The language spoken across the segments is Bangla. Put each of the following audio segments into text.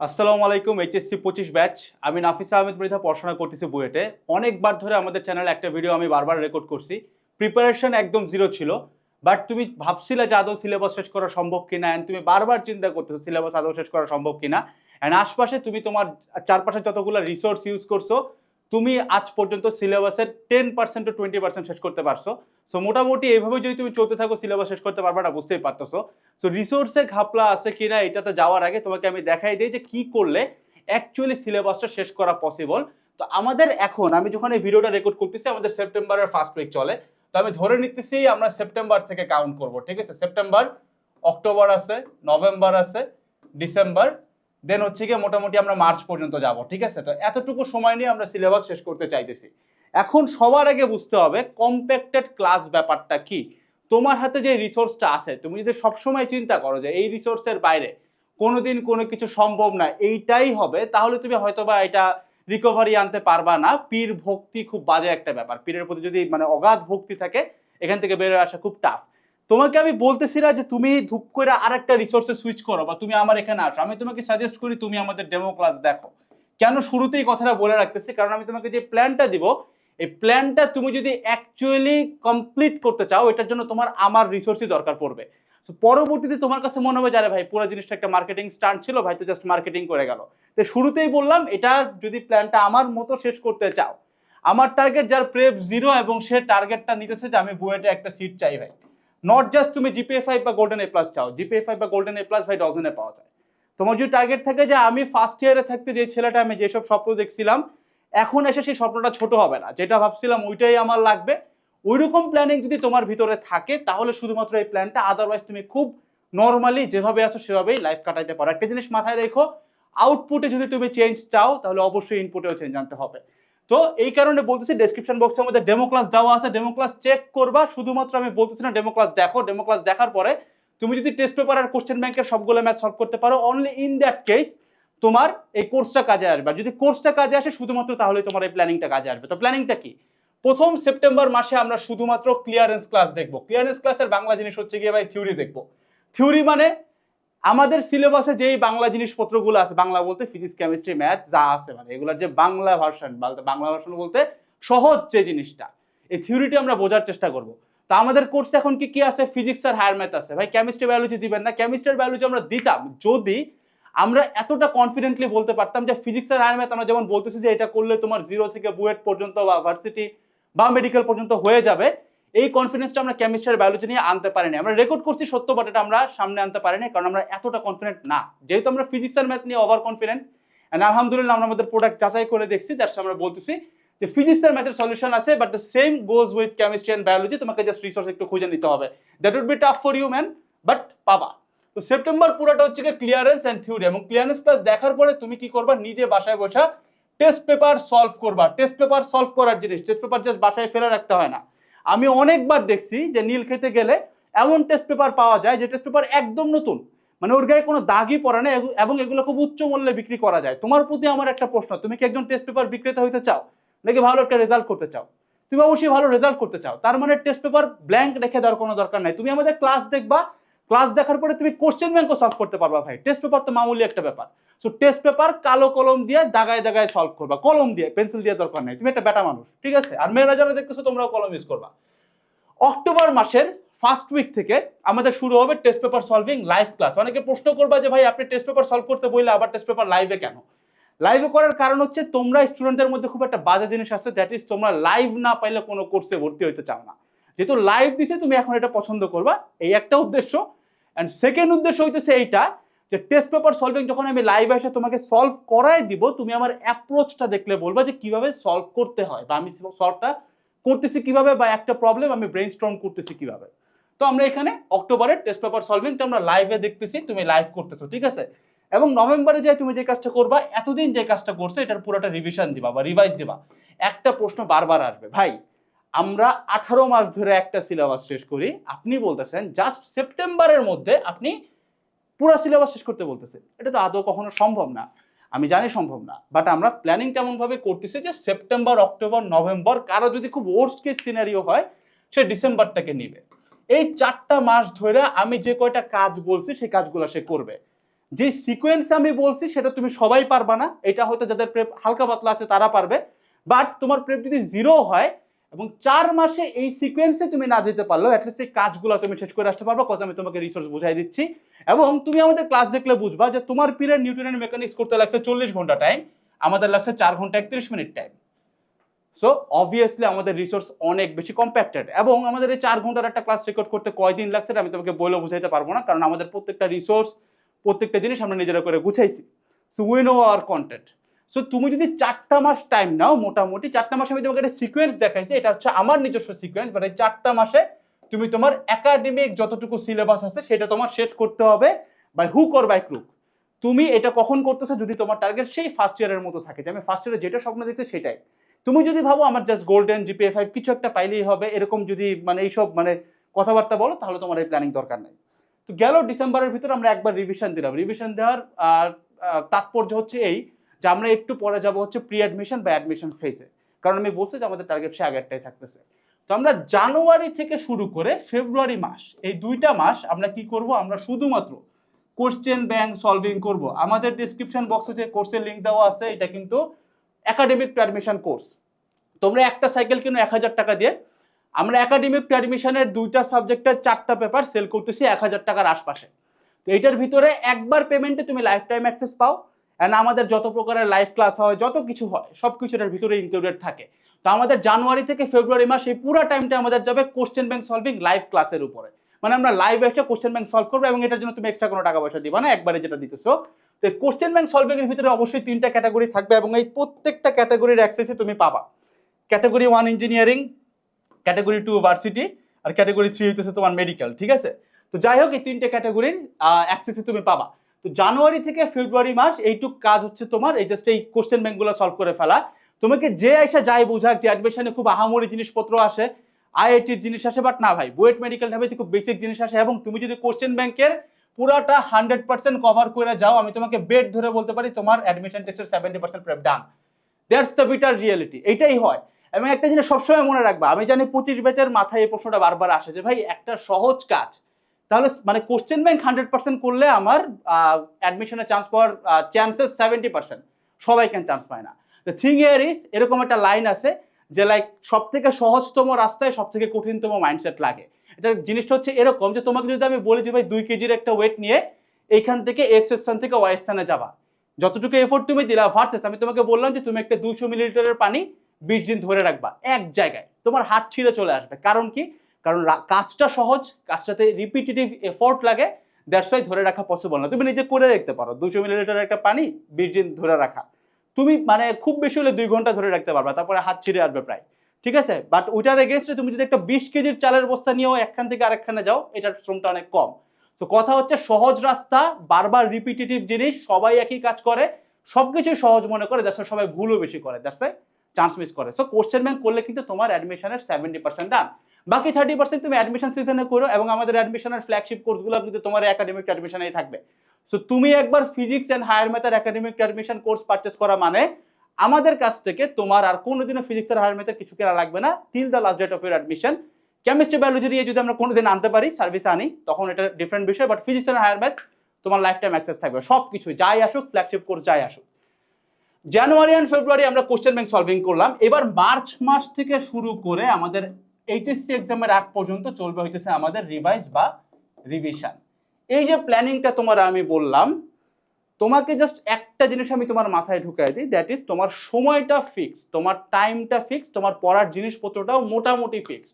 আসসালামু আলাইকুম এইচএসসি পঁচিশ ব্যাচ আমি নাফিস আহমেদ মৃধা পড়াশোনা করতেছি বুয়েটে। অনেকবার ধরে আমাদের চ্যানেলে একটা ভিডিও আমি বারবার রেকর্ড করছি। প্রিপারেশন একদম জিরো ছিল বাট তুমি ভাবছিলে যে আদৌ সিলেবাস শেষ করা সম্ভব কিনা অ্যান্ড তুমি বারবার চিন্তা করতেছো সিলেবাস আদৌ শেষ করা সম্ভব কিনা। অ্যান্ড আশপাশে তুমি তোমার চারপাশে যতগুলো রিসোর্স ইউজ করছ তুমি আজ পর্যন্ত সিলেবাসের ten percent to twenty percent শেষ করতে পারছ। সো মোটামুটি এইভাবে যদি তুমি চলতে থাকো সিলেবাস শেষ করতে পারবে না, বুঝতেই পারতেছো। সো রিসোর্সে ঘাপলা আছে কিনা, এটাতে যাওয়ার আগে তোমাকে আমি দেখাই দিই যে কি করলে অ্যাকচুয়ালি সিলেবাসটা শেষ করা পসিবল তো আমাদের এখন, আমি যখন এই ভিডিওটা রেকর্ড করতেছি, আমাদের সেপ্টেম্বরের ফার্স্ট উইক চলে। তো আমি ধরে নিতেছি, আমরা সেপ্টেম্বর থেকে কাউন্ট করব, ঠিক আছে? সেপ্টেম্বর, অক্টোবর আছে, নভেম্বর আছে, ডিসেম্বর দেন হচ্ছে গিয়ে মোটামুটি আমরা মার্চ পর্যন্ত যাব, ঠিক আছে? তো এতটুকু সময় নিয়ে আমরা সিলেবাস শেষ করতে চাইতেছি। এখন সবার আগে বুঝতে হবে কম্প্যাক্টেড ক্লাস ব্যাপারটা কি? তোমার হাতে যে রিসোর্সটা আছে, তুমি যদি সবসময় চিন্তা করো যে এই রিসোর্সের বাইরে কোনোদিন কোনো কিছু সম্ভব না, এইটাই হবে, তাহলে তুমি হয়তোবা এটা রিকভারি আনতে পারবা না। পীর ভক্তি খুব বাজে একটা ব্যাপার। পীরের প্রতি যদি মানে অগাধ ভক্তি থাকে, এখান থেকে বেরোয় আসা খুব টাফ তোমাকে আমি বলতেছি না যে তুমি ধূপ করে আরেকটা রিসোর্সে সুইচ করো বা তুমি আমার এখানে আসো। আমি তোমাকে সাজেস্ট করি তুমি আমাদের ডেমো ক্লাস দেখো। কেন শুরুতেই কথাটা বলে রাখতেছি? কারণ আমি তোমাকে যে প্ল্যানটা দিব এই প্ল্যানটা তুমি যদি অ্যাকচুয়ালি কমপ্লিট করতে চাও এটার জন্য তোমার আমার রিসোর্সই দরকার পড়বে। So, পরবর্তীতে তোমার কাছে মনে হবে যারে ভাই পুরো জিনিসটা একটা মার্কেটিং স্টান্ট ছিল ভাই তো জাস্ট মার্কেটিং করে গেল। তো শুরুতেই বললাম এটা যদি প্ল্যানটা আমার মতো শেষ করতে চাও আমার টার্গেট যার প্রেপ জিরো এবং সে টার্গেটটা নিতেছে যে আমি বুয়েটে একটা সিট চাই ভাই। নট জাস্ট তুমি জিপিএ ফাইভ বা গোল্ডেন এ প্লাস চাও জিপিএ ফাইভ বা গোল্ডেন এ প্লাস ভাই ডজনে পাওয়া যায়। তোমার যদি টার্গেট থাকে যে আমি ফার্স্ট ইয়ারে থাকতে যে ছেলেটা আমি যেসব স্বপ্ন দেখছিলাম, এখন এসে সেই স্বপ্নটা ছোট হবে না। যেটা ভাবছিলাম ওইটাই আমার লাগবে। ওইরকম প্ল্যানিং যদি তোমার ভিতরে থাকে, তাহলে শুধুমাত্র এই প্ল্যানটা আদারওয়াইজ তুমি খুব নর্মালি যেভাবে আছো সেভাবেই লাইফ কাটাইতে পারো। একটা জিনিস মাথায় রেখো আউটপুটে যদি তুমি চেঞ্জ চাও, তাহলে অবশ্যই ইনপুটেও চেঞ্জ আনতে হবে। তো এই কারণে বলতেছি ডেসক্রিপশন বক্সের মধ্যে ডেমো ক্লাস দেওয়া আছে ডেমো ক্লাস চেক করবা, শুধুমাত্র আমি বলতেছি না ডেমো ক্লাস দেখো ডেমো ক্লাস দেখার পরে তুমি যদি টেস্ট পেপার আর কোশ্চেন ব্যাংকের সবগুলো ম্যাথ সলভ করতে পারো অনলি ইন দ্যাট কেস তোমার এই কোর্সটা কাজে আসবে। যদি কোর্সটা কাজে আসে, শুধুমাত্র তাহলে তোমার এই প্ল্যানিংটা কাজে আসবে। তো প্ল্যানিংটা কি? প্রথম সেপ্টেম্বর মাসে আমরা শুধুমাত্র ক্লিয়ারেন্স ক্লাস দেখব। ক্লিয়ারেন্স ক্লাসের বাংলা জিনিস হচ্ছে গিয়ে ভাই থিওরি দেখব। থিওরি মানে আমাদের সিলেবাসে যেই বাংলা জিনিসপত্রগুলো আছে, বাংলা বলতে ফিজিক্স কেমিস্ট্রি ম্যাথ যা আছে মানে এগুলোর যে বাংলা ভার্সন বাংলা ভার্সন বলতে সহজ যে জিনিসটা, এই থিওরিটি আমরা বোঝার চেষ্টা করব। তো আমাদের কোর্সে এখন কি কি আছে? ফিজিক্স আর হায়ার ম্যাথ আছে। ভাই কেমিস্ট্রি বায়োলজি দিবেন না। কেমিস্ট্রি আর বায়োলজি আমরা দিতাম। যদি আমরা এতটা কনফিডেন্টলি বলতে পারতাম যে ফিজিক্স আর হায়ার ম্যাথ আমরা যেমন বলতেছি যে এটা করলে তোমার জিরো থেকে বুয়েট পর্যন্ত বা ভার্সিটি বা মেডিকেল পর্যন্ত হয়ে যাবে এই কনফিডেন্সটা আমরা কেমিস্ট্রি আর বায়োলজি নিয়ে আনতে পারিনি। আমরা রেকর্ড করছি সত্য বাট এটা আমরা সামনে আনতে পারিনি, কারণ আমরা এতটা কনফিডেন্ট না। যেহেতু আমরা ফিজিক্স আর ম্যাথ নিয়ে ওভার কনফিডেন্ট অ্যান্ড আলহামদুলিল্লাহ আমরা আমাদের প্রোডাক্ট যাচাই করে দেখছি দ্যাটস আমরা বলতেছি যে ফিজিক্স আর ম্যাথের সলিউশন আছে but the same goes with chemistry and biology তোমাকে জাস্ট রিসোর্স একটু খুঁজে নিতে হবে। That would be tough for you man but পাবা। তো সেপ্টেম্বর পুরোটা হচ্ছে ক্লিয়ারেন্স অ্যান্ড থিওরি এবং ক্লিয়ারেন্স ক্লাস দেখার পরে তুমি কি করবা? নিজে বাসায় বসা টেস্ট পেপার সলভ করবা। টেস্ট পেপার সলভ করার জিনিস টেস্ট পেপার জাস্ট বাসায় ফেলে রাখতে হয় না। আমি অনেকবার দেখছি যে নীল খেতে গেলে এমন টেস্ট পেপার পাওয়া যায় যে টেস্ট পেপার একদম নতুন। মানে ওর গায়ে কোনো দাগই পড়ে না এবং এগুলো খুব উচ্চ মূল্যে বিক্রি করা যায়। তোমার প্রতি আমার একটা প্রশ্ন, তুমি কি একজন টেস্ট পেপার বিক্রেতা হইতে চাও? নাকি ভালো একটা রেজাল্ট করতে চাও? তুমি অবশ্যই ভালো রেজাল্ট করতে চাও। তার মানে টেস্ট পেপার ব্ল্যাঙ্ক রেখে দেওয়ার কোনো দরকার নাই। তুমি আমাদের ক্লাস দেখবা ক্লাস দেখার পরে তুমি কোশ্চেন ব্যাংকও সলভ করতে পারবা ভাই। টেস্ট পেপার তো মামুলি একটা ব্যাপার। সো টেস্ট পেপার কালো কলম দিয়ে দাগায় দাগায় সলভ করবা। কলম দিয়ে পেন্সিল দিয়ে দরকার নেই। তুমি একটা বেটা মানুষ, ঠিক আছে? আর মেয়েরা যারা দেখতেছো, তোমরাও কলম ইউজ করবা। অক্টোবর মাসের ফার্স্ট উইক থেকে আমাদের শুরু হবে test paper solving live class অনেকে প্রশ্ন করবা যে, ভাই, আপনি টেস্ট পেপার সলভ করতে বললে আবার টেস্ট পেপার লাইভে কেন? লাইভে করার কারণ হচ্ছে, তোমরা স্টুডেন্টের মধ্যে খুব একটা বাজে জিনিস আছে। দ্যাট ইজ তোমরা লাইভ না পাইলে কোনো কোর্সে ভর্তি হতে চাও না। যেহেতু লাইভ দিছে, তুমি এখন এটা পছন্দ করবা। এই একটা উদ্দেশ্য। অ্যান্ড সেকেন্ড উদ্দেশ্য হইতেছে এইটা যে টেস্ট পেপার সলভিং যখন আমি লাইভ এসে তোমাকে সলভ করাই দিব, তুমি আমার অ্যাপ্রোচটা দেখলে বলবা যে কীভাবে সলভ করতে হয় বা আমি সলভটা করতেছি কীভাবে বা একটা প্রবলেম আমি ব্রেন স্ট্রং করতেছি কীভাবে। তো আমরা এখানে অক্টোবরের টেস্ট পেপার সলভিংটা আমরা লাইভে দেখতেছি, তুমি লাইভ করতেছো, ঠিক আছে? এবং নভেম্বরে যে তুমি যে কাজটা করবা, এতদিন যে কাজটা করছ, এটার পুরোটা রিভিশন দিবা বা রিভাইজ দিবা। একটা প্রশ্ন বারবার আসবে, ভাই আমরা আঠারো মাস ধরে একটা সিলেবাস শেষ করি। আপনি বলতেছেন জাস্ট সেপ্টেম্বরের মধ্যে আপনি পুরো সিলেবাস শেষ করতে বলতেছেন। এটা তো আদৌ কখনো সম্ভব না। আমি জানি সম্ভব না। বাট আমরা প্ল্যানিং তেমনভাবে করতেছি যে সেপ্টেম্বর, অক্টোবর, নভেম্বর কারও যদি খুব ওর্স্ট কেস সিনারিও হয়, সে ডিসেম্বরটাকে নিবে। এই চারটা মাস ধরে আমি যে কয়টা কাজ বলছি, সেই কাজগুলো সে করবে। যে সিকোয়েন্স আমি বলছি, সেটা তুমি সবাই পারবা না। এটা হয়তো যাদের প্রেপ হালকা পাতলা আছে, তারা পারবে। বাট তোমার প্রেপ যদি জিরো হয় এবং চার মাসে এই সিকোয়েন্সে তুমি না যেতে পারলেও অ্যাটলিস্ট এই কাজগুলো তুমি শেষ করে আসতে পারবে কজ আমি তোমাকে রিসোর্স বুঝাই দিচ্ছি। এবং তুমি আমাদের ক্লাস দেখলে বুঝবা যে তোমার পিরিয়ড নিউটনের মেকানিক্স করতে লাগছে চল্লিশ ঘণ্টা টাইম আমাদের লাগছে চার ঘণ্টা একত্রিশ মিনিট টাইম সো অবভিয়াসলি আমাদের রিসোর্স অনেক বেশি কম্প্যাক্টেড এবং আমাদের এই চার ঘণ্টার একটা ক্লাস রেকর্ড করতে কয়দিন লাগছে আমি তোমাকে বলেও বুঝাইতে পারব না, কারণ আমাদের প্রত্যেকটা রিসোর্স প্রত্যেকটা জিনিস আমরা নিজেরা করে গুছাইছি। So we know our content so তুমি যদি চারটা মাস টাইম নাও, মোটামুটি চারটা মাসে আমি তোমাকে একটা সিকোয়েন্স দেখাইছি, এটা হচ্ছে আমার নিজস্ব সিকোয়েন্স বাট এই চারটা মাসে তুমি তোমার একাডেমিক যতটুকু সিলেবাস আছে, সেটা তোমার শেষ করতে হবে by hook or by crook তুমি এটা কখন করতেছো যদি তোমার টার্গেট সেই ফার্স্ট ইয়ারের মতো থাকে, যে আমি ফার্স্ট ইয়ারে যেটা স্বপ্ন দেখছি সেটাই। তুমি যদি ভাবো আমার জাস্ট গোল্ডেন জিপিএ ফাইভ কিছু একটা পাইলেই হবে, এরকম যদি মানে এইসব মানে কথাবার্তা বলো, তাহলে তোমার এই প্ল্যানিং দরকার নাই। তো গেল ডিসেম্বরের ভিতরে আমরা একবার রিভিশন দিলাম। রিভিশন দেওয়ার আর তাৎপর্য হচ্ছে এই যে আমরা একটু পরে যাব হচ্ছে প্রি অ্যাডমিশন বা অ্যাডমিশন ফেজে কারণ আমি বলছি যে আমাদের টার্গেট সে আগেরটাই থাকতেছে। তো আমরা জানুয়ারি থেকে শুরু করে ফেব্রুয়ারি মাস, এই দুইটা মাস আমরা কি করব? আমরা শুধুমাত্র কোশ্চেন ব্যাংক সলভিং করব। আমাদের ডিসক্রিপশন বক্সে যে কোর্সের লিঙ্ক দেওয়া আছে, এটা কিন্তু একাডেমিক টু অ্যাডমিশন কোর্স তোমরা একটা সাইকেল কিনো এক হাজার টাকা দিয়ে। আমরা একাডেমিক টু দুইটা সাবজেক্টের চারটা পেপার সেল করতেছি এক হাজার টাকার আশপাশে। তো এইটার ভিতরে একবার পেমেন্টে তুমি লাইফ টাইম অ্যাক্সেস পাও। অ্যান্ড আমাদের যত প্রকারের লাইভ ক্লাস হয়, যত কিছু হয়, সব কিছু এটার ভিতরে ইনক্লুডেড থাকে। তো আমাদের জানুয়ারি থেকে ফেব্রুয়ারি মাস এই পুরো টাইমটা আমাদের যাবে কোশ্চেন ব্যাংক সলভিং লাইভ ক্লাসের উপরে। মানে আমরা লাইভ এসে কোশ্চেন ব্যাংক সলভ করব এবং এটার জন্য তুমি এক্সট্রা কোনো টাকা পয়সা দিবা না, একবারে যেটা দিতেছো। তো কোশ্চেন ব্যাংক সলভিংয়ের ভিতরে অবশ্যই তিনটা ক্যাটাগরি থাকবে এবং এই প্রত্যেকটা ক্যাটাগরির অ্যাক্সেসে তুমি পাবা। Category one engineering category two varsity আর ক্যাটাগরি থ্রি হইতেছে তোমার মেডিকেল ঠিক আছে? তো যাই হোক, এই তিনটে ক্যাটাগরির অ্যাক্সেসে তুমি পাবা। তো জানুয়ারি থেকে ফেব্রুয়ারি মাস এইটুক কাজ হচ্ছে তোমার, এই জাস্ট এই কোশ্চেন ব্যাংকগুলো সলভ করে ফেলা। তোমাকে যে এসে যাই বোঝাক যে অ্যাডমিশনে খুব আহামরি জিনিসপত্র আসে আইআইটির জিনিস আসে বাট না ভাই বুয়েট মেডিকেল নেবে খুব বেসিক জিনিস আসে, এবং তুমি যদি কোশ্চেন ব্যাংকের পুরাটা হান্ড্রেড পার্সেন্ট কভার করে যাও, আমি তোমাকে বেড ধরে বলতে পারি, তোমার অ্যাডমিশন টেস্টের seventy percent prep done that's the bitter reality এটাই হয়। এবং একটা জিনিস সবসময় মনে রাখবা, আমি জানি পঁচিশ ব্যাচের মাথায় এই প্রশ্নটা বারবার আসে যে ভাই, একটা সহজ কাজ তাহলে মানে কোশ্চেন ব্যাংক হান্ড্রেড পার্সেন্ট করলে আমার অ্যাডমিশনে চান্স পাওয়ার চান্সেস সেভেন্টি পার্সেন্ট সবাই কেন চান্স পায় না? দ্য থিং ইয়ার ইস এরকম একটা লাইন আছে যে লাইক সব থেকে সহজতম রাস্তায় সব থেকে কঠিনতম মাইন্ডসেট লাগে। এটা জিনিসটা হচ্ছে এরকম যে, তোমাকে যদি আমি বলি যে, ভাই, দুই কেজির একটা ওয়েট নিয়ে এইখান থেকে এক্স স্থান থেকে ওয়াই স্থানে যাবা। যতটুকু এফোর্ট তুমি দিলা ভার্সেস আমি তোমাকে বললাম যে, তুমি একটা দুশো মিলিলিটারের পানি বিশ দিন ধরে রাখবা। এক জায়গায়। তোমার হাত ছিঁড়ে চলে আসবে। কারণ কি? কারণ কাজটা সহজ, কাজটাতে রিপিটেটিভ এফোর্ট লাগে দ্যাটস ওয়াই ধরে রাখা পসিবল না। তুমি নিজে করে দেখতে পারো, দুশো মিলিলিটার একটা পানি, বিশ দিন ধরে রাখা। তুমি মানে খুব বেশি হলে দুই ঘণ্টা ধরে রাখতে পারবা, তারপরে হাত ছিঁড়ে আসবে প্রায়। ঠিক আছে? বাট ওইটার এগেনস্টে তুমি যদি একটা বিশ কেজির চালের বস্তা নিয়েও একখান থেকে আরেকখানে যাও, এটার শ্রমটা অনেক কম। তো কথা হচ্ছে সহজ রাস্তা, বারবার রিপিটেটিভ জিনিস, সবাই একই কাজ করে, সবকিছুই সহজ মনে করে দ্যাটস সবাই ভুলও বেশি করে দ্যাটস চান্স মিস করে। সো কোশ্চেন ব্যাংক করলে কিন্তু তোমার অ্যাডমিশনের সেভেন্টি পার্সেন্ট ডান বাকি থার্টি পার্সেন্ট তুমি অ্যাডমিশন সিজনে করো এবং আমাদের অ্যাডমিশনের ফ্ল্যাগশিপ কোর্সগুলো কিন্তু তোমার একাডেমিক অ্যাডমিশনেই থাকবে। সো তুমি একবার ফিজিক্স অ্যান্ড হায়ার ম্যাথের একাডেমিক অ্যাডমিশন কোর্স পারচেস করা মানে আমাদের কাছ থেকে তোমার আর কোনোদিনও ফিজিক্স আর হায়ার ম্যাথের কিছু কেনা লাগবে না। Till the last date of year admission chemistry biology নিয়ে যদি আমরা কোনোদিন আনতে পারি সার্ভিস আনি, তখন এটা ডিফারেন্ট বিষয়। But physics and higher math তোমার লাইফ টাইম অ্যাক্সেস থাকবে। সব কিছু যাই আসুক ফ্ল্যাগশিপ কোর্স যাই আসুক। জানুয়ারি অ্যান্ড ফেব্রুয়ারি আমরা কোশ্চেন ব্যাংক সলভিং করলাম। এবার মার্চ মাস থেকে শুরু করে আমাদের এইচএসসি এক্সামের আগ পর্যন্ত চলবে হইতেছে আমাদের রিভাইজ বা রিভিশন এই যে প্ল্যানিংটা তোমার আমি বললাম, তোমাকে জাস্ট একটা জিনিস আমি তোমার মাথায় ঢুকাই দিই দ্যাট ইজ তোমার সময়টা ফিক্স তোমার টাইমটা ফিক্স তোমার পড়ার জিনিসপত্রটাও মোটামুটি ফিক্স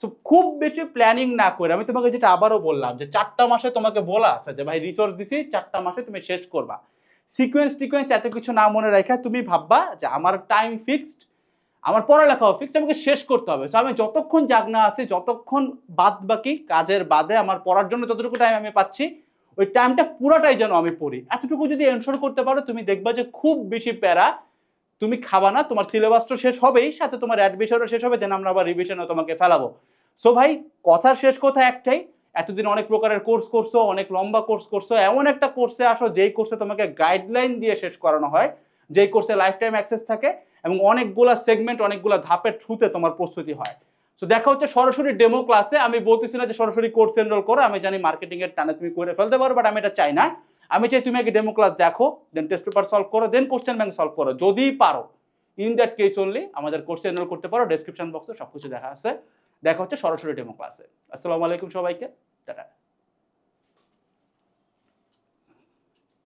সো খুব বেশি প্ল্যানিং না করে, আমি তোমাকে যেটা আবারও বললাম, যে চারটা মাসে তোমাকে বলা আছে যে, ভাই রিসোর্স দিছি, চারটা মাসে তুমি শেষ করবা। সিকোয়েন্স টিকোয়েন্স এত কিছু না মনে রাখা তুমি ভাববা যে আমার টাইম ফিক্সড আমার পড়ালেখাও ফিক্সড আমাকে শেষ করতে হবে। সো আমি যতক্ষণ জাগনা আছি, যতক্ষণ বাদ বাকি কাজের বাদে আমার পড়ার জন্য যতটুকু টাইম আমি পাচ্ছি, ওই টাইমটা পুরোটাই যেন আমি পড়ি। এতটুকু যদি এনশোর করতে পারো, তুমি দেখবা যে খুব বেশি প্যারা, তুমি খাবা না, তোমার সিলেবাস তো শেষ হবেই, সাথে তোমার অ্যাডমিশনও শেষ হবে দেন আমরা আবার রিভিশনও তোমাকে ফেলাবো। সো ভাই, কথার শেষ কথা একটাই, এতদিন অনেক প্রকারের কোর্স করছ, অনেক লম্বা কোর্স করছ, এমন একটা কোর্সে আসো, যেই কোর্সে তোমাকে গাইডলাইন দিয়ে শেষ করানো হয় যেই কোর্সে লাইফ টাইম অ্যাক্সেস থাকে এবং অনেকগুলা সেগমেন্ট অনেকগুলা ধাপের থ্রুতে তোমার প্রস্তুতি হয়। সো দেখা হচ্ছে সরাসরি ডেমো ক্লাসে আমি বলতেছি না যে সরাসরি কোর্স এনরোল করো, আমি জানি মার্কেটিং এর টানে তুমি করে ফেলতে পারো বাট আমি এটা চাই না। আমি চাই তুমি আগে ডেমো ক্লাস দেখো দেন টেস্ট পেপার সলভ করো দেন কোশ্চেন ব্যাংক সলভ করো। যদি পারো ইন দ্যাট কেস অনলি আমাদের কোর্সে এনরোল করতে পারো ডেসক্রিপশন বক্সে সব কিছু দেখা আছে। দেখা হচ্ছে সরাসরি ডেমো ক্লাসে আসসালামু আলাইকুম সবাইকে। টাটা।